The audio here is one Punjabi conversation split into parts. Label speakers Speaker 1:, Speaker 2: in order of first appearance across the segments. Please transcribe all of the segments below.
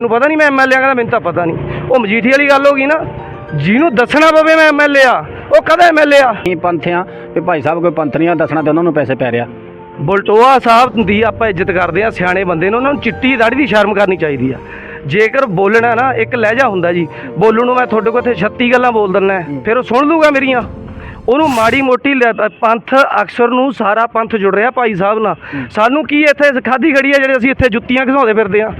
Speaker 1: ਨੂੰ ਪਤਾ ਨਹੀਂ ਮੈਂ ਐਮਐਲਏ ਕਹਿੰਦਾ ਮੈਨੂੰ ਤਾਂ ਪਤਾ ਨਹੀਂ। ਉਹ ਮਜੀਠੀ ਵਾਲੀ ਗੱਲ ਹੋ ਗਈ ਨਾ ਜਿਹਨੂੰ ਦੱਸਣਾ ਪਵੇ ਮੈਂ ਐਮਐਲਏ ਆ ਉਹ ਕਦਾ ਐਮਐਲਏ ਆ?
Speaker 2: ਅਸੀਂ ਪੰਥਿਆਂ ਵੀ ਭਾਈ ਸਾਹਿਬ ਕੋਈ ਪੰਥ ਨਹੀਂ ਆ ਦੱਸਣਾ ਤੇ ਉਹਨਾਂ ਨੂੰ ਪੈਸੇ ਪੈ ਰਿਆ
Speaker 1: ਬਲਟੋਆ ਸਾਹਿਬ ਦੀ ਆਪਾਂ ਇੱਜ਼ਤ ਕਰਦੇ ਆ ਸਿਆਣੇ ਬੰਦੇ ਨੇ ਉਹਨਾਂ ਨੂੰ ਚਿੱਟੀ ਦਾੜੀ ਦੀ ਸ਼ਰਮ ਕਰਨੀ ਚਾਹੀਦੀ ਆ। ਜੇਕਰ ਬੋਲਣਾ ਨਾ ਇੱਕ ਲਹਿਜਾ ਹੁੰਦਾ ਜੀ ਬੋਲਣ ਨੂੰ ਮੈਂ ਤੁਹਾਡੇ ਕੋਲ ਇੱਥੇ 36 ਗੱਲਾਂ ਬੋਲ ਦਿੰਦਾ ਫਿਰ ਉਹ ਸੁਣ ਲੂਗਾ ਮੇਰੀਆਂ। ਉਹਨੂੰ ਮਾੜੀ ਮੋਟੀ ਲੈ- ਪੰਥ ਅਕਸਰ ਨੂੰ ਸਾਰਾ ਪੰਥ ਜੁੜ ਰਿਹਾ ਭਾਈ ਸਾਹਿਬ ਨਾਲ। ਸਾਨੂੰ ਕੀ ਇੱਥੇ ਖਾਦੀ ਖੜੀ ਆ ਜਿਹੜੇ ਅਸੀਂ ਇੱਥੇ ਜੁੱਤੀਆਂ ਘਸਾਉਂਦੇ ਫਿਰਦੇ ਆ?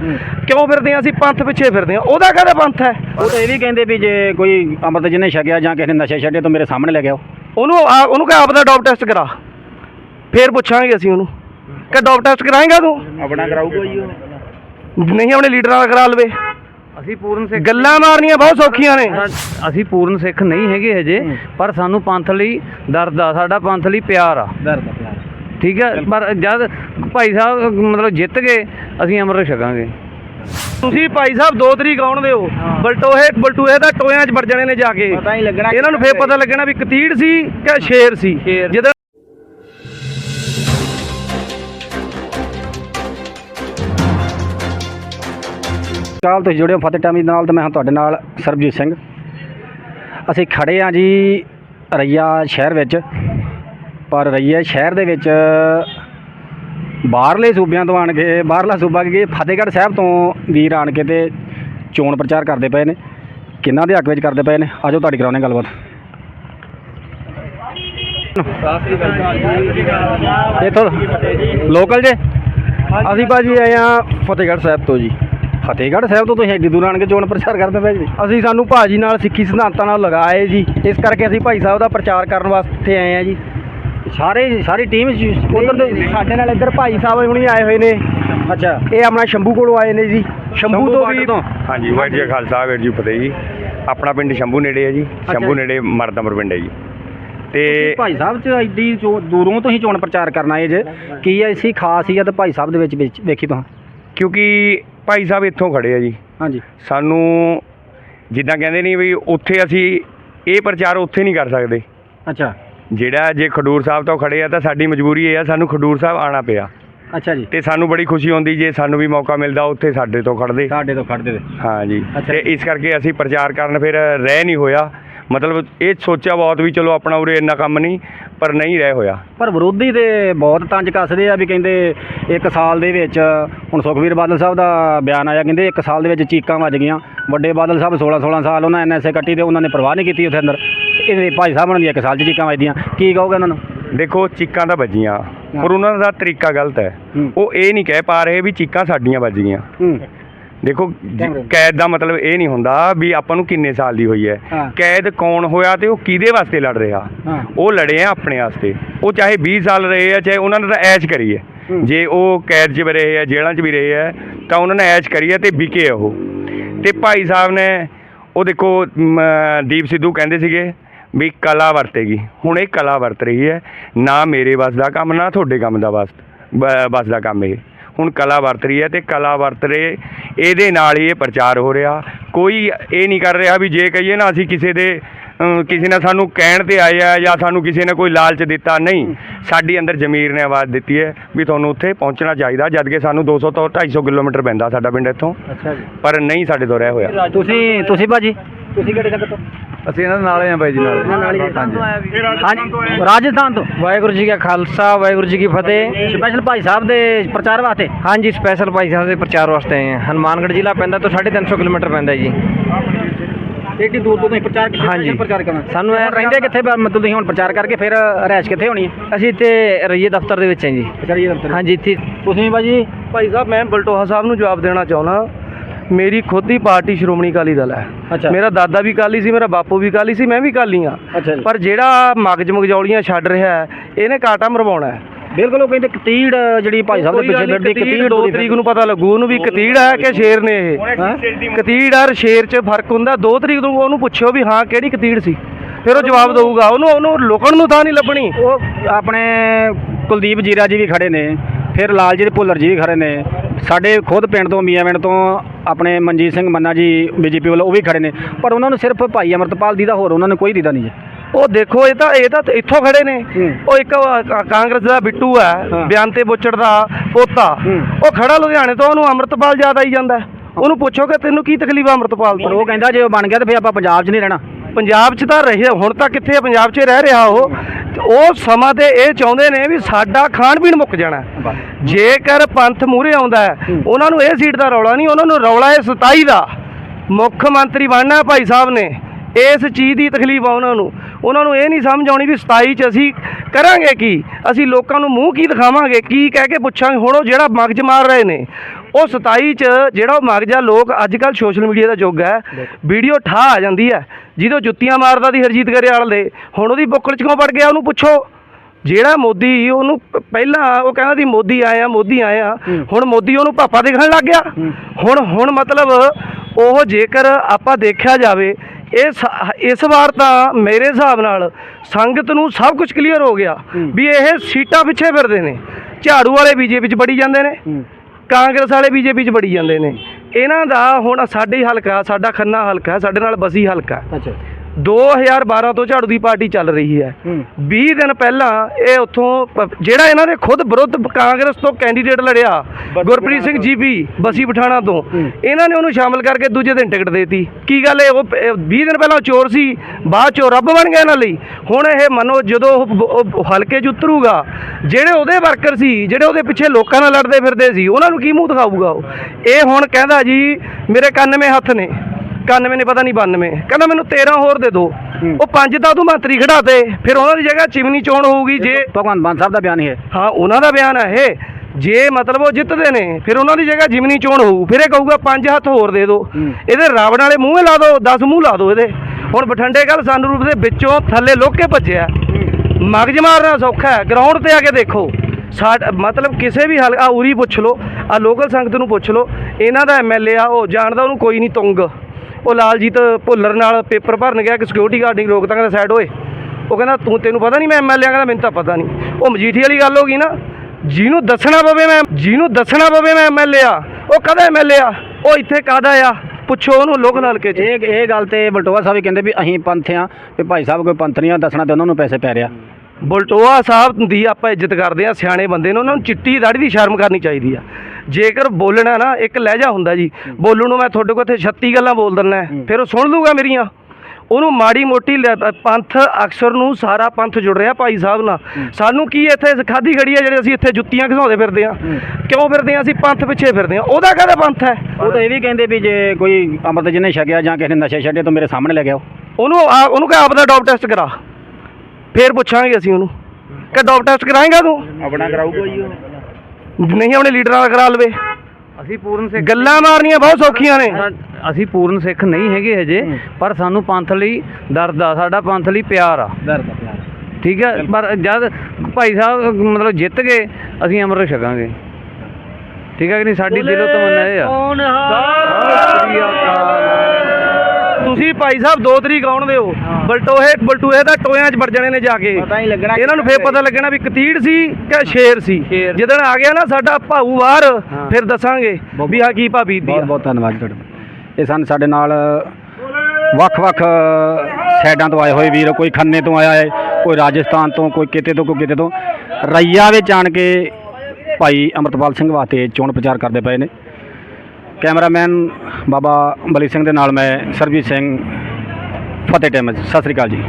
Speaker 1: ਕਿਉਂ ਫਿਰਦੇ ਆ? ਅਸੀਂ ਪੰਥ ਪਿੱਛੇ ਫਿਰਦੇ ਆ। ਉਹਦਾ ਕਾਹਦਾ ਪੰਥ ਹੈ?
Speaker 2: ਉਹ ਤਾਂ ਇਹ ਵੀ ਕਹਿੰਦੇ ਵੀ ਜੇ ਕੋਈ ਅੰਮ੍ਰਿਤ ਜਿਹਨੇ ਛਕਿਆ ਜਾਂ ਕਿਸੇ ਨੇ ਨਸ਼ੇ ਛੱਡੇ ਤਾਂ ਮੇਰੇ ਸਾਹਮਣੇ ਲੈ ਆਓ।
Speaker 1: ਉਹਨੂੰ ਆ- ਉਹਨੂੰ ਕਹ ਆਪਦਾ ਡੋਪ ਟੈਸਟ ਕਰਾ। ਫੇਰ ਪੁੱਛਾਂਗੇ ਅਸੀਂ ਉਹਨੂੰ। ਕਿ ਡੋਪ ਟੈਸਟ ਕਰਾਏਗਾ ਤੂੰ?
Speaker 2: ਆਪਣਾ ਕਰਾਊਗਾ ਜੀ ਉਹ।
Speaker 1: ਨਹੀਂ ਆਪਣੇ ਲੀਡਰਾਂ ਦਾ ਕਰਾ ਲਵੇ।
Speaker 3: ਅਸੀਂ ਪੂਰਨ ਸਿੱਖ
Speaker 1: ਗੱਲਾਂ ਮਾਰਨੀਆਂ ਬਹੁਤ ਸੌਖੀਆਂ ਨੇ।
Speaker 3: ਅਸੀਂ ਪੂਰਨ ਸਿੱਖ ਨਹੀਂ ਹੈਗੇ ਹਜੇ ਪਰ ਸਾਨੂੰ ਪੰਥ ਲਈ ਦਰਦ ਆ ਸਾਡਾ ਪੰਥ ਲਈ ਪਿਆਰ ਆ।
Speaker 2: ਦਰਦ ਪਿਆਰ
Speaker 3: ਠੀਕ ਹੈ ਪਰ ਜਦ ਭਾਈ ਸਾਹਿਬ ਮਤਲਬ ਜਿੱਤ ਗਏ ਅਸੀਂ ਅੰਮ੍ਰਿਤ ਛਕਾਂਗੇ।
Speaker 1: ਤੁਸੀਂ ਭਾਈ ਸਾਹਿਬ ਦੋ ਤਰੀਕ ਆਉਣ ਦਿਓ ਬਲਟੋਹੇ ਬਲਟੂਏ ਦਾ ਟੋਇਆਂ 'ਚ ਵੜ ਜਾਣੇ ਨੇ ਜਾ ਕੇ।
Speaker 2: ਪਤਾ ਹੀ ਲੱਗਣਾ
Speaker 1: ਇਹਨਾਂ ਨੂੰ ਫੇਰ ਪਤਾ ਲੱਗਣਾ ਵੀ ਕਤੀੜ ਸੀ ਕਿ ਸ਼ੇਰ ਸੀ।
Speaker 3: ਸ਼ੇਰ।
Speaker 1: ਜਦੋਂ
Speaker 2: ਤੁਸੀਂ ਜੁੜੇ ਹੋ ਫਤਿਹ ਟਾਮੀ ਦੇ ਨਾਲ ਤੇ ਮੈਂ ਹਾਂ ਤੁਹਾਡੇ ਨਾਲ ਸਰਬਜੀਤ ਸਿੰਘ। ਅਸੀਂ ਖੜੇ ਆ ਜੀ ਰਈਆ ਸ਼ਹਿਰ ਵਿੱਚ। ਪਰ ਰਈਆ ਸ਼ਹਿਰ ਦੇ ਵਿੱਚ ਬਾਹਰਲੇ ਸੂਬਿਆਂ ਤੋਂ ਆਣ ਕੇ, ਬਾਹਰਲਾ ਸੂਬਾ ਕਿ ਫਤਿਹਗੜ੍ਹ ਸਾਹਿਬ ਤੋਂ ਵੀਰ ਆਣ ਕੇ ਤੇ ਚੋਣ ਪ੍ਰਚਾਰ ਕਰਦੇ ਪਏ ਨੇ। ਕਿੰਨਾਂ ਦੇ ਹੱਕ ਵਿੱਚ ਕਰਦੇ ਪਏ ਨੇ? ਆਜੋ ਤੁਹਾਡੀ ਕਰਾਉਣੇ ਗੱਲਬਾਤ। ਇੱਥੋਂ ਲੋਕਲ ਜੇ?
Speaker 1: ਅਸੀਂ ਭਾਜੀ ਆਏ ਆ ਫਤਿਹਗੜ੍ਹ ਸਾਹਿਬ ਤੋਂ ਜੀ।
Speaker 2: ਫਤਿਹਗੜ੍ਹ ਸਾਹਿਬ ਤੋਂ ਤੁਸੀਂ ਐਡੀ ਦੂਰ ਆਣ ਕੇ ਚੋਣ ਪ੍ਰਚਾਰ ਕਰਦੇ ਪਏ ਜੀ।
Speaker 1: ਅਸੀਂ ਸਾਨੂੰ ਭਾਜੀ ਨਾਲ ਸਿੱਖੀ ਸਿਧਾਂਤਾਂ ਨਾਲ ਲਗਾਏ ਜੀ। ਇਸ ਕਰਕੇ ਅਸੀਂ ਭਾਈ ਸਾਹਿਬ ਦਾ ਪ੍ਰਚਾਰ ਕਰਨ ਵਾਸਤੇ ਆਏ ਆ ਜੀ।
Speaker 2: ਸਾਰੇ ਸਾਰੀ ਟੀਮ
Speaker 1: ਉਧਰ ਦੇ ਸਾਡੇ ਨਾਲ ਇੱਧਰ ਭਾਈ ਸਾਹਿਬ ਹੁਣੀ ਆਏ ਹੋਏ ਨੇ।
Speaker 2: ਅੱਛਾ।
Speaker 1: ਇਹ ਆਪਣਾ ਸ਼ੰਭੂ ਕੋਲੋਂ ਆਏ ਨੇ ਜੀ। ਸ਼ੰਭੂ ਤੋਂ ਵੀ
Speaker 4: ਹਾਂਜੀ ਵਾਹਿਗੁਰੂ ਜੀ ਕਾ ਖਾਲਸਾ ਵਾਹਿਗੁਰੂ ਜੀ ਫਤਿਹ ਜੀ। ਆਪਣਾ ਪਿੰਡ ਸ਼ੰਭੂ ਨੇੜੇ ਹੈ ਜੀ। ਸ਼ੰਭੂ। ਨੇੜੇ ਮਰਦਮਪੁਰ ਪਿੰਡ ਹੈ ਜੀ। ਤੇ
Speaker 2: ਭਾਈ ਸਾਹਿਬ ਚ ਐਡੀ ਦੂਰੋਂ ਤੋਂ ਹੀ ਚੋਣ ਪ੍ਰਚਾਰ ਕਰਨ ਆਏ ਜੇ। ਕੀ ਐਸੀ ਖਾਸੀਅਤ ਭਾਈ ਸਾਹਿਬ ਦੇ ਵਿੱਚ ਵਿੱਚ ਵੇਖੀ ਤੁਸੀਂ?
Speaker 4: ਕਿਉਂਕਿ ਭਾਈ ਸਾਹਿਬ ਇੱਥੋਂ ਖੜੇ ਆ ਜੀ।
Speaker 2: ਹਾਂਜੀ।
Speaker 4: ਸਾਨੂੰ ਜਿੱਦਾਂ ਕਹਿੰਦੇ ਨਹੀਂ ਵੀ ਉੱਥੇ ਅਸੀਂ ਇਹ ਪ੍ਰਚਾਰ ਉੱਥੇ ਨਹੀਂ ਕਰ ਸਕਦੇ।
Speaker 2: ਅੱਛਾ।
Speaker 4: ਜਿਹੜਾ ਜੇ ਖਡੂਰ ਸਾਹਿਬ ਤੋਂ ਖੜੇ ਆ ਤਾਂ ਸਾਡੀ ਮਜਬੂਰੀ ਇਹ ਆ ਸਾਨੂੰ ਖਡੂਰ ਸਾਹਿਬ ਆਣਾ ਪਿਆ।
Speaker 2: ਅੱਛਾ ਜੀ।
Speaker 4: ਤੇ ਸਾਨੂੰ ਬੜੀ ਖੁਸ਼ੀ ਹੁੰਦੀ ਜੇ ਸਾਨੂੰ ਵੀ ਮੌਕਾ ਮਿਲਦਾ ਉੱਥੇ ਸਾਡੇ ਤੋਂ ਖੜਦੇ
Speaker 2: ਸਾਡੇ ਤੋਂ ਖੜਦੇ
Speaker 4: ਹਾਂ ਜੀ। ਤੇ ਇਸ ਕਰਕੇ ਅਸੀਂ ਪ੍ਰਚਾਰ ਕਰਨ ਫਿਰ ਰਹਿ ਨਹੀਂ ਹੋਇਆ। ਮਤਲਬ ਇਹ ਸੋਚਿਆ ਬਹੁਤ ਵੀ ਚਲੋ ਆਪਣਾ ਉਰੇ ਇੰਨਾ ਕੰਮ ਨਹੀਂ ਪਰ ਨਹੀਂ ਰਹਿ ਹੋਇਆ।
Speaker 2: ਪਰ ਵਿਰੋਧੀ ਤੇ ਬਹੁਤ ਤੰਜ ਕੱਸਦੇ ਆ ਵੀ ਕਹਿੰਦੇ ਇੱਕ ਸਾਲ ਦੇ ਵਿੱਚ ਹੁਣ ਸੁਖਵੀਰ ਬਾਦਲ ਸਾਹਿਬ ਦਾ ਬਿਆਨ ਆਇਆ ਕਹਿੰਦੇ ਇੱਕ ਸਾਲ ਦੇ ਵਿੱਚ ਚੀਕਾਂ ਵੱਜ ਗਈਆਂ। ਵੱਡੇ ਬਾਦਲ ਸਾਹਿਬ 16 16 ਸਾਲ ਉਹਨਾਂ ਐਨਐਸਏ ਕੱਟੀ ਤੇ ਉਹਨਾਂ ਨੇ ਪਰਵਾਹ ਨਹੀਂ ਕੀਤੀ ਉੱਥੇ ਅੰਦਰ। ਇਹਦੇ ਭਾਈ ਸਾਹਿਬ ਉਹਨਾਂ ਦੀ ਇੱਕ ਸਾਲ 'ਚ ਚੀਕਾਂ ਵੱਜਦੀਆਂ। ਕੀ ਕਹੋਗੇ ਉਹਨਾਂ ਨੂੰ?
Speaker 4: ਦੇਖੋ ਚੀਕਾਂ ਤਾਂ ਵੱਜੀਆਂ ਪਰ ਉਹਨਾਂ ਦਾ ਤਰੀਕਾ ਗਲਤ ਹੈ। ਉਹ ਇਹ ਨਹੀਂ ਕਹਿ ਪਾ ਰਹੇ ਵੀ ਚੀਕਾਂ ਸਾਡੀਆਂ ਵੱਜ ਗਈਆਂ। ਦੇਖੋ। ਕੈਦ ਦਾ ਮਤਲਬ ਇਹ ਨਹੀਂ ਹੁੰਦਾ ਵੀ ਆਪਾਂ ਨੂੰ ਕਿੰਨੇ ਸਾਲ ਦੀ ਹੋਈ ਹੈ। ਕੈਦ ਕੌਣ ਹੋਇਆ ਤੇ ਉਹ ਕਿਹਦੇ ਵਾਸਤੇ ਲੜ ਰਿਹਾ? ਉਹ ਲੜੇ ਆ ਆਪਣੇ ਵਾਸਤੇ। ਉਹ ਚਾਹੇ 20 ਸਾਲ ਰਹੇ ਆ ਚਾਹੇ ਉਹਨਾਂ ਨੇ ਤਾਂ ਐਸ਼ ਕਰੀ ਹੈ। ਜੇ ਉਹ ਕੈਦ 'ਚ ਵੀ ਰਹੇ ਆ ਜੇਲ੍ਹਾਂ 'ਚ ਵੀ ਰਹੇ ਆ ਤਾਂ ਉਹਨਾਂ ਨੇ ਐਸ਼ ਕਰੀ ਹੈ ਤੇ ਵਿਕੇ ਉਹ। ਤੇ ਭਾਈ ਸਾਹਿਬ ਨੇ ਉਹ ਦੇਖੋ ਦੀਪ ਸਿੱਧੂ ਕਹਿੰਦੇ ਸੀਗੇ ਵੀ ਕਲਾ ਵਰਤੇਗੀ। ਹੁਣ ਇਹ ਕਲਾ ਵਰਤ ਰਹੀ ਹੈ ਨਾ ਮੇਰੇ ਵੱਸ ਦਾ ਕੰਮ ਨਾ ਤੁਹਾਡੇ ਕੰਮ ਦਾ ਵੱਸ ਵੱਸ ਦਾ ਕੰਮ ਇਹ। ਹੁਣ ਕਲਾ ਵਰਤ ਰਹੀ ਹੈ ਤੇ ਕਲਾ ਵਰਤ ਰਹੇ ਇਹਦੇ ਨਾਲ ਹੀ ਇਹ ਪ੍ਰਚਾਰ ਹੋ ਰਿਹਾ। ਕੋਈ ਇਹ ਨਹੀਂ ਕਰ ਰਿਹਾ ਵੀ ਜੇ ਕਹੀਏ ਨਾ ਅਸੀਂ ਕਿਸੇ ਦੇ ਕਿਸੇ ਨੇ ਸਾਨੂੰ ਕਹਿਣ ਤੇ ਆਏ ਆ ਜਾਂ ਸਾਨੂੰ ਕਿਸੇ ਨੇ ਕੋਈ ਲਾਲਚ ਦਿੱਤਾ ਨਹੀਂ। ਸਾਡੀ ਅੰਦਰ ਜ਼ਮੀਰ ਨੇ ਆਵਾਜ਼ ਦਿੱਤੀ ਹੈ ਵੀ ਤੁਹਾਨੂੰ ਉੱਥੇ ਪਹੁੰਚਣਾ ਚਾਹੀਦਾ ਜਦ ਕਿ ਸਾਨੂੰ 200 ਤੋਂ 250 ਕਿਲੋਮੀਟਰ ਪੈਂਦਾ ਸਾਡਾ ਪਿੰਡ ਇੱਥੋਂ।
Speaker 2: ਅੱਛਾ ਜੀ।
Speaker 4: ਪਰ ਨਹੀਂ ਸਾਡੇ ਤੋਂ ਰਹਿ ਹੋਇਆ।
Speaker 2: ਤੁਸੀਂ ਤੁਸੀਂ ਭਾਜੀ? ਤੁਸੀਂ ਕਿਹੜੇ ਤੋਂ?
Speaker 3: ਅਸੀਂ ਇਹਨਾਂ ਨਾਲ ਆ ਬਾਈ ਜੀ ਨਾਲ।
Speaker 2: ਹਾਂਜੀ। ਰਾਜਸਥਾਨ ਤੋਂ
Speaker 3: ਵਾਹਿਗੁਰੂ ਜੀ ਕਾ ਖਾਲਸਾ ਵਾਹਿਗੁਰੂ ਜੀ ਕੀ ਫਤਿਹ।
Speaker 2: ਸਪੈਸ਼ਲ ਭਾਈ ਸਾਹਿਬ ਦੇ ਪ੍ਰਚਾਰ ਵਾਸਤੇ?
Speaker 3: ਹਾਂਜੀ ਸਪੈਸ਼ਲ ਭਾਈ ਸਾਹਿਬ ਦੇ ਪ੍ਰਚਾਰ ਵਾਸਤੇ ਆਏ ਹਾਂ ਹਨੂਮਾਨਗੜ੍ਹ ਜ਼ਿਲ੍ਹਾ ਪੈਂਦਾ ਤੋਂ 350 ਕਿਲੋਮੀਟਰ ਪੈਂਦਾ ਜੀ।
Speaker 2: ਏਡੀ ਦੂਰ ਤੋਂ ਤੁਸੀਂ ਪ੍ਰਚਾਰ ਕਿੱਥੇ
Speaker 3: ਹਾਂਜੀ।
Speaker 2: ਪ੍ਰਚਾਰ ਕਰਨਾ?
Speaker 3: ਸਾਨੂੰ ਇਹ
Speaker 2: ਹੁਣ ਰਹਿੰਦੇ ਕਿੱਥੇ ਬ- ਮਤਲਬ ਤੁਸੀਂ ਹੁਣ ਪ੍ਰਚਾਰ ਕਰਕੇ ਫਿਰ ਰਹਿਸ਼ ਕਿੱਥੇ ਹੋਣੀ ਹੈ
Speaker 3: ਅਸੀਂ ਤੇ ਰਈਏ ਦਫ਼ਤਰ ਦੇ ਵਿੱਚ ਹਾਂ ਜੀ।
Speaker 2: ਕਰੀਏ ਦਫ਼ਤਰ
Speaker 3: ਹਾਂਜੀ ਇੱਥੇ
Speaker 2: ਤੁਸੀਂ ਭਾਜੀ
Speaker 1: ਭਾਈ ਸਾਹਿਬ ਮੈਂ ਬਲਟੋਹਾ ਸਾਹਿਬ ਨੂੰ ਜਵਾਬ ਦੇਣਾ ਚਾਹੁੰਦਾ। ਮੇਰੀ ਖੁਦ ਦੀ ਪਾਰਟੀ ਸ਼੍ਰੋਮਣੀ ਅਕਾਲੀ ਦਲ ਹੈ। ਮੇਰਾ ਦਾਦਾ ਵੀ ਅਕਾਲੀ ਸੀ ਮੇਰਾ ਬਾਪੂ ਵੀ ਅਕਾਲੀ ਸੀ ਮੈਂ ਵੀ
Speaker 2: ਅੱਛਾ ਜੀ।
Speaker 1: ਪਰ ਜਿਹੜਾ ਮਗਜ ਮਗਜੌਲੀਆਂ ਛੱਡ ਰਿਹਾ ਹੈ ਇਹਨੇ ਕਾਟਾ ਮਰਵਾਉਣਾ ਹੈ।
Speaker 2: ਬਿਲਕੁਲ ਉਹ ਕਹਿੰਦੇ ਕਤੀੜ ਜਿਹੜੀ ਭਾਈ ਸਾਹਿਬ ਦੇ ਪਿੱਛੇ
Speaker 1: ਨਹੀਂ,
Speaker 2: ਕਤੀੜ
Speaker 1: ਦੋ ਤਰੀਕ ਨੂੰ ਪਤਾ ਲੱਗੂ ਉਹਨੂੰ ਵੀ ਕਤੀੜ ਹੈ ਕਿ ਸ਼ੇਰ ਨੇ ਇਹ? ਕਤੀੜ ਔਰ ਸ਼ੇਰ 'ਚ ਫ਼ਰਕ ਹੁੰਦਾ ਦੋ ਤਰੀਕ ਨੂੰ ਉਹਨੂੰ ਪੁੱਛਿਓ ਵੀ ਹਾਂ ਕਿਹੜੀ ਕਤੀੜ ਸੀ? ਫਿਰ ਉਹ ਜਵਾਬ ਦਊਗਾ ਉਹਨੂੰ ਉਹਨੂੰ ਲੁਕਣ ਨੂੰ ਥਾਂ ਨਹੀਂ ਲੱਭਣੀ।
Speaker 2: ਉਹ ਆਪਣੇ ਕੁਲਦੀਪ ਜੀਰਾ ਜੀ ਵੀ ਖੜੇ ਨੇ ਫਿਰ ਲਾਲਜੀਤ ਭੁੱਲਰ ਜੀ ਵੀ ਖੜੇ ਨੇ ਸਾਡੇ ਖੁਦ ਪਿੰਡ ਤੋਂ ਮੀਆਂਵਿੰਡ ਤੋਂ ਆਪਣੇ ਮਨਜੀਤ ਸਿੰਘ ਮੰਨਾ ਜੀ ਬੀਜੇਪੀ ਵੱਲੋਂ ਉਹ ਵੀ ਖੜੇ ਨੇ ਪਰ ਉਹਨਾਂ ਨੂੰ ਸਿਰਫ ਭਾਈ ਅਮਰਤਪਾਲ ਦੀ ਦਾ ਹੋਰ ਉਹਨਾਂ ਨੂੰ ਕੋਈ ਦੀਦਾ ਨਹੀਂ ਜੀ
Speaker 1: ਉਹ ਦੇਖੋ ਇਹ ਤਾਂ ਇਹ ਤਾਂ ਇੱਥੋਂ ਖੜੇ ਨੇ
Speaker 2: ਹੂੰ।
Speaker 1: ਉਹ ਇੱਕ ਕਾਂਗਰਸ ਦਾ ਬਿੱਟੂ ਹੈ
Speaker 2: ਹਾਂ।
Speaker 1: ਬਿਆਨ ਤੇ ਬੁੱਚੜ ਦਾ ਪੋਤਾ
Speaker 2: ਹੂੰ।
Speaker 1: ਉਹ ਖੜਾ ਲੁਧਿਆਣੇ ਤੋਂ ਉਹਨੂੰ ਅੰਮ੍ਰਿਤਪਾਲ ਯਾਦ ਆਈ ਜਾਂਦਾ ਹੈ। ਉਹਨੂੰ ਪੁੱਛੋ ਕਿ ਤੈਨੂੰ ਕੀ ਤਕਲੀਫ ਆ ਅੰਮ੍ਰਿਤਪਾਲ
Speaker 2: ਪਰ
Speaker 1: ਤੋਂ
Speaker 2: ਉਹ ਕਹਿੰਦਾ ਜੇ ਉਹ ਬਣ ਗਿਆ ਤਾਂ ਫਿਰ ਆਪਾਂ ਪੰਜਾਬ 'ਚ ਨਹੀਂ ਰਹਿਣਾ
Speaker 1: ਪੰਜਾਬ 'ਚ ਤਾਂ ਰਹੇ ਹੁਣ ਤਾਂ ਕਿੱਥੇ ਪੰਜਾਬ 'ਚ ਰਹਿ ਰਿਹਾ ਉਹ ਉਹ ਸਮਾਂ ਤੇ ਇਹ ਚਾਹੁੰਦੇ ਨੇ ਵੀ ਸਾਡਾ ਖਾਣ ਪੀਣ ਮੁੱਕ ਜਾਣਾ। ਜੇਕਰ ਪੰਥ ਮੂਹਰੇ ਆਉਂਦਾ ਉਹਨਾਂ ਨੂੰ ਇਹ ਸੀਟ ਦਾ ਰੌਲਾ ਨਹੀਂ ਉਹਨਾਂ ਨੂੰ ਰੌਲਾ ਹੈ 27 ਦਾ। ਮੁੱਖ ਮੰਤਰੀ ਬਣਨਾ ਭਾਈ ਸਾਹਿਬ ਨੇ ਇਸ ਚੀਜ਼ ਦੀ ਤਕਲੀਫ ਆ ਉਹਨਾਂ ਨੂੰ। ਉਹਨਾਂ ਨੂੰ ਇਹ ਨਹੀਂ ਸਮਝ ਆਉਣੀ ਵੀ 27 ਚ ਅਸੀਂ ਕਰਾਂਗੇ ਕੀ? ਅਸੀਂ ਲੋਕਾਂ ਨੂੰ ਮੂੰਹ ਕੀ ਦਿਖਾਵਾਂਗੇ? ਕੀ ਕਹਿ ਕੇ ਪੁੱਛਾਂਗੇ? ਹੁਣ ਉਹ ਜਿਹੜਾ ਮਗਜ ਮਾਰ ਰਹੇ ਨੇ ਉਹ 27 ਚ ਜਿਹੜਾ ਉਹ ਮਗਜਾ ਲੋਕ ਅੱਜ ਕੱਲ ਸੋਸ਼ਲ ਮੀਡੀਆ ਦਾ ਯੁੱਗ ਹੈ ਵੀਡੀਓ ਠਾ ਆ ਜਾਂਦੀ ਹੈ। ਜਿਹਦੋਂ ਜੁੱਤੀਆਂ ਮਾਰਦਾ ਦੀ ਹਰਜੀਤ ਗਰੇਵਾਲ ਦੇ ਹੁਣ ਉਹਦੀ ਬੁੱਕਲ ਚ ਕਿਉਂ ਵੜ ਗਿਆ ਉਹਨੂੰ ਪੁੱਛੋ। ਜਿਹੜਾ ਮੋਦੀ ਉਹਨੂੰ ਪਹਿਲਾਂ ਉਹ ਕਹਿੰਦਾ ਸੀ ਮੋਦੀ ਆਇਆ ਮੋਦੀ ਆਇਆ ਹੁਣ ਮੋਦੀ ਉਹਨੂੰ ਪਾਪਾ ਦੇਖਣ ਲੱਗ ਗਿਆ। ਹੁਣ ਹੁਣ ਮਤਲਬ ਉਹ ਜੇਕਰ ਆਪਾਂ ਦੇਖਿਆ ਜਾਵੇ ਇਹ ਸ- ਇਸ ਵਾਰ ਤਾਂ ਮੇਰੇ ਹਿਸਾਬ ਨਾਲ ਸੰਗਤ ਨੂੰ ਸਭ ਕੁਝ ਕਲੀਅਰ ਹੋ ਗਿਆ ਵੀ ਇਹ ਸੀਟਾਂ ਪਿੱਛੇ ਫਿਰਦੇ ਨੇ। ਝਾੜੂ ਵਾਲੇ ਬੀਜੇਪੀ 'ਚ ਬੜੀ ਜਾਂਦੇ ਨੇ। ਕਾਂਗਰਸ ਵਾਲੇ ਬੀਜੇਪੀ 'ਚ ਬੜੀ ਜਾਂਦੇ ਨੇ। ਇਹਨਾਂ ਦਾ ਹੁਣ ਸਾਡੇ ਹਲਕਾ ਸਾਡਾ ਖੰਨਾ ਹਲਕਾ ਸਾਡੇ ਨਾਲ ਬਸੀ ਹਲਕਾ।
Speaker 2: ਅੱਛਾ।
Speaker 1: 2012 ਤੋਂ ਝਾੜੂ ਦੀ ਪਾਰਟੀ ਚੱਲ ਰਹੀ ਹੈ। 20 ਦਿਨ ਪਹਿਲਾਂ ਇਹ ਉੱਥੋਂ ਪ- ਜਿਹੜਾ ਇਹਨਾਂ ਦੇ ਖੁਦ ਵਿਰੁੱਧ ਕਾਂਗਰਸ ਤੋਂ ਕੈਂਡੀਡੇਟ ਲੜਿਆ ਗੁਰਪ੍ਰੀਤ ਸਿੰਘ ਜੀਪੀ ਬਸੀ ਪਠਾਣਾ ਤੋਂ। ਇਹਨਾਂ ਨੇ ਉਹਨੂੰ ਸ਼ਾਮਲ ਕਰਕੇ ਦੂਜੇ ਦਿਨ ਟਿਕਟ ਦੇਤੀ। ਕੀ ਗੱਲ ਹੈ ਉਹ ਪ- ਇਹ 20 ਦਿਨ ਪਹਿਲਾਂ ਉਹ ਚੋਰ ਸੀ ਬਾਅਦ ਚੋਂ ਰੱਬ ਬਣ ਗਿਆ ਇਹਨਾਂ ਲਈ। ਹੁਣ ਇਹ ਮੰਨੋ ਜਦੋਂ ਉਹ ਬ- ਉਹ ਹਲਕੇ 'ਚ ਉਤਰੂਗਾ ਜਿਹੜੇ ਉਹਦੇ ਵਰਕਰ ਸੀ ਜਿਹੜੇ ਉਹਦੇ ਪਿੱਛੇ ਲੋਕਾਂ ਨਾਲ ਲੜਦੇ ਫਿਰਦੇ ਸੀ ਉਹਨਾਂ ਨੂੰ ਕੀ ਮੂੰਹ ਦਿਖਾਊਗਾ ਉਹ? ਇਹ ਹੁਣ ਕਹਿੰਦਾ ਜੀ ਮੇਰੇ 91 ਹੱਥ ਨੇ। 91 ਨੇ ਪਤਾ ਨਹੀਂ 92 ਕਹਿੰਦਾ ਮੈਨੂੰ 13 ਹੋਰ ਦੇ ਦਿਓ ਉਹ ਪੰਜ ਤਾਂ ਤੂੰ ਮੰਤਰੀ ਖੜਾਤੇ ਫਿਰ ਉਹਨਾਂ ਦੀ ਜਗ੍ਹਾ ਚਿਮਨੀ ਚੋਣ ਹੋਊਗੀ ਜੇ
Speaker 2: ਭਗਵੰਤ ਮਾਨ ਸਾਹਿਬ ਦਾ ਬਿਆਨ ਹੀ ਹੈ।
Speaker 1: ਹਾਂ ਉਹਨਾਂ ਦਾ ਬਿਆਨ ਹੈ ਇਹ। ਜੇ ਮਤਲਬ ਉਹ ਜਿੱਤਦੇ ਨੇ ਫਿਰ ਉਹਨਾਂ ਦੀ ਜਗ੍ਹਾ ਜਿਮਨੀ ਚੋਣ ਹੋਊ। ਫਿਰ ਇਹ ਕਹੂਗਾ ਪੰਜ ਹੱਥ ਹੋਰ ਦੇ ਦਿਓ ਇਹਦੇ ਰਾਵਣ ਵਾਲੇ ਮੂੰਹੇ ਲਾ ਦਿਓ 10 ਮੂੰਹ ਲਾ ਦਿਓ ਇਹਦੇ। ਹੁਣ ਬਠੰਡੇ ਕੱਲ ਸੰਰੂਪ ਦੇ ਵਿੱਚੋਂ ਥੱਲੇ ਲੁੱਕ ਕੇ ਭੱਜਿਆ ਮਗਜ ਮਾਰਨਾ ਸੌਖਾ ਹੈ ਗਰਾਊਂਡ ਤੇ ਆ ਕੇ ਦੇਖੋ। ਮਤਲਬ ਕਿਸੇ ਵੀ ਹਲਕਾ ਉਰੀ ਪੁੱਛ ਲਓ ਆ ਲੋਕਲ ਸੰਗਤ ਨੂੰ ਪੁੱਛ ਲਓ। ਇਹਨਾਂ ਦਾ ਐਮਐਲਏ ਆ ਉਹ ਜਾਣਦਾ ਉਹਨੂੰ ਕੋਈ ਨਹੀਂ ਤੁੰਗ। ਉਹ ਲਾਲਜੀਤ ਭੁੱਲਰ ਨਾਲ ਪੇਪਰ ਭਰਨ ਗਿਆ ਕਿ ਸਿਕਿਉਰਿਟੀ ਗਾਰਡ ਨਹੀਂ ਰੋਕਦਾ ਕਹਿੰਦਾ ਸਾਈਡ ਹੋਏ। ਉਹ ਕਹਿੰਦਾ, ਤੂੰ, ਤੈਨੂੰ ਪਤਾ ਨਹੀਂ ਮੈਂ ਐਮਐਲਏ ਆ? ਕਹਿੰਦਾ, ਮੈਨੂੰ ਤਾਂ ਪਤਾ ਨਹੀਂ। ਉਹ ਮਜੀਠੀ ਵਾਲੀ ਗੱਲ ਹੋ ਗਈ ਨਾ, ਜਿਹਨੂੰ ਦੱਸਣਾ ਪਵੇ ਮੈਂ, ਜਿਹਨੂੰ ਦੱਸਣਾ ਪਵੇ ਮੈਂ ਐਮਐਲਏ ਆ, ਉਹ ਕਦਾ ਐਮਐਲਏ ਆ? ਉਹ ਇੱਥੇ ਕਾਦਾ ਆ ਪੁੱਛੋ ਉਹਨੂੰ ਲੋਕਲ ਹਲਕੇ 'ਚ।
Speaker 2: ਇਹ ਇਹ ਗੱਲ ਤੇ ਬਲਟੋਆ ਸਾਹਿਬ ਵੀ ਕਹਿੰਦੇ ਵੀ ਅਸੀਂ ਪੰਥ ਆ, ਤੇ ਭਾਈ ਸਾਹਿਬ ਕੋਈ ਪੰਥ ਨਹੀਂ ਆ, ਦੱਸਣਾ ਤੇ ਉਹਨਾਂ ਨੂੰ ਪੈਸੇ ਪੈ ਰਿਆ
Speaker 1: ਬਲਟੋਆ ਸਾਹਿਬ ਦੀ ਆਪਾਂ ਇੱਜ਼ਤ ਕਰਦੇ ਆ ਸਿਆਣੇ ਬੰਦੇ ਨੇ ਉਹਨਾਂ ਨੂੰ ਚਿੱਟੀ ਦਾੜੀ ਦੀ ਸ਼ਰਮ ਕਰਨੀ ਚਾਹੀਦੀ ਆ। ਜੇਕਰ ਬੋਲਣਾ ਨਾ ਇੱਕ ਲਹਿਜਾ ਹੁੰਦਾ ਜੀ ਬੋਲਣ ਨੂੰ ਮੈਂ ਤੁਹਾਡੇ ਕੋਲ ਇੱਥੇ 36 ਗੱਲਾਂ ਬੋਲ ਦਿੰਨਾ ਫਿਰ ਉਹ ਸੁਣ ਲੂਗਾ ਮੇਰੀਆਂ। ਉਹਨੂੰ ਮਾੜੀ ਮੋਟੀ ਪੰਥ ਅਕਸਰ ਨੂੰ ਸਾਰਾ ਪੰਥ ਜੁੜ ਰਿਹਾ ਭਾਈ ਸਾਹਿਬ ਨਾਲ। ਸਾਨੂੰ ਕੀ ਇੱਥੇ ਖਾਦੀ ਖੜੀ ਆ ਜਿਹੜੇ ਅਸੀਂ ਇੱਥੇ ਜੁੱਤੀਆਂ ਘਸਾਉਂਦੇ ਫਿਰਦੇ ਆ? ਕਿਉਂ ਫਿਰਦੇ ਆ? ਅਸੀਂ ਪੰਥ ਪਿੱਛੇ ਫਿਰਦੇ ਆ। ਉਹਦਾ ਕਾਹਦਾ ਪੰਥ ਹੈ?
Speaker 2: ਉਹ ਤਾਂ ਇਹ ਵੀ ਕਹਿੰਦੇ ਵੀ ਜੇ ਕੋਈ ਅੰਮ੍ਰਿਤ ਜਿਹਨੇ ਛਕਿਆ ਜਾਂ ਕਿਸੇ ਨੇ ਨਸ਼ੇ ਛੱਡੇ ਤਾਂ ਮੇਰੇ ਸਾਹਮਣੇ ਲੈ ਕੇ ਆਓ।
Speaker 1: ਉਹਨੂੰ ਉਹਨੂੰ ਕਹ ਆਪਦਾ ਡੋਪ ਟੈਸਟ ਕਰਾ। ਫੇਰ ਪੁੱਛਾਂਗੇ ਅਸੀਂ ਉਹਨੂੰ। ਕਿ ਡੋਪ ਟੈਸਟ ਕਰਾਏਗਾ ਤੂੰ?
Speaker 2: ਆਪਣਾ ਕਰਾਊਗਾ ਜੀ
Speaker 1: ਨਹੀਂ ਆਪਣੇ ਲੀਡਰਾਂ ਦਾ ਕਰਾ ਲਵੇ।
Speaker 3: ਅਸੀਂ ਪੂਰਨ ਸਿੱਖ
Speaker 1: ਗੱਲਾਂ ਮਾਰਨੀਆਂ ਬਹੁਤ ਸੌਖੀਆਂ ਨੇ।
Speaker 3: ਸਾ- ਅਸੀਂ ਪੂਰਨ ਸਿੱਖ ਨਹੀਂ ਹੈਗੇ ਹਜੇ ਪਰ ਸਾਨੂੰ ਪੰਥ ਲਈ ਦਰਦ ਆ ਸਾਡਾ ਪੰਥ ਲਈ ਪਿਆਰ ਆ।
Speaker 2: ਦਰਦ ਪਿਆਰ
Speaker 3: ਠੀਕ ਹੈ ਪਰ ਜਦ ਭਾਈ ਸਾਹਿਬ ਮਤਲਬ ਜਿੱਤ ਗਏ ਅਸੀਂ ਅੰਮ੍ਰਿਤ ਛਕਾਂਗੇ। ਠੀਕ ਹੈ ਕਿ ਨਹੀਂ? ਸਾਡੀ ਦਿਲੋਂ ਤਮੰਨਾ ਇਹ ਆ। ਸਤਿ ਸ੍ਰੀ ਅਕਾਲ।
Speaker 1: ਤੁਸੀਂ ਭਾਈ ਸਾਹਿਬ ਦੋ ਤਰੀਕ ਆਉਣਦੇ ਹੋ। ਬਲਟੋਏ ਬਲਟੂਏ ਦਾ ਟੋਇਆਂ 'ਚ ਵੜ ਜਾਣੇ ਨੇ ਜਾ ਕੇ।
Speaker 2: ਪਤਾ ਹੀ ਲੱਗਣਾ
Speaker 1: ਇਹਨਾਂ ਨੂੰ ਫੇਰ ਪਤਾ ਲੱਗਣਾ ਵੀ ਕਤੀੜ ਸੀ ਕਿ ਸ਼ੇਰ ਸੀ। ਜਦੋਂ ਆ ਗਿਆ ਨਾ ਸਾਡਾ ਭਾਊ ਬਾਹਰ। ਫਿਰ ਦੱਸਾਂਗੇ ਵੀ ਆ ਕੀ ਭਾਬੀ ਦੀ
Speaker 2: ਬਹੁਤ ਬਹੁਤ ਧੰਨਵਾਦ ਤੁਹਾਡਾ। ਇਹ ਸਨ ਸਾਡੇ ਨਾਲ ਵੱਖ-ਵੱਖ ਸਾਈਡਾਂ ਤੋਂ ਆਏ ਹੋਏ ਵੀਰ। ਕੋਈ ਖੰਨੇ ਤੋਂ ਆਇਆ ਹੈ ਕੋਈ ਰਾਜਸਥਾਨ ਤੋਂ ਕੋਈ ਕਿਤੇ ਤੋਂ ਕੋਈ ਕਿਤੇ ਤੋਂ। ਰਈਆ ਵਿੱਚ ਆਣ ਕੇ ਭਾਈ ਅਮਰਤਪਾਲ ਸਿੰਘ ਵਾਸਤੇ ਚੋਣ ਪ੍ਰਚਾਰ ਕਰਦੇ ਪਏ ਨੇ। ਕੈਮਰਾਮੈਨ ਬਾਬਾ ਬਲੀ ਸਿੰਘ ਦੇ ਨਾਲ ਮੈਂ ਸਰਬਜੀਤ ਸਿੰਘ, ਫਤਿਹ ਟੈਮਜ, ਸਤਿ ਸ੍ਰੀ ਅਕਾਲ ਜੀ।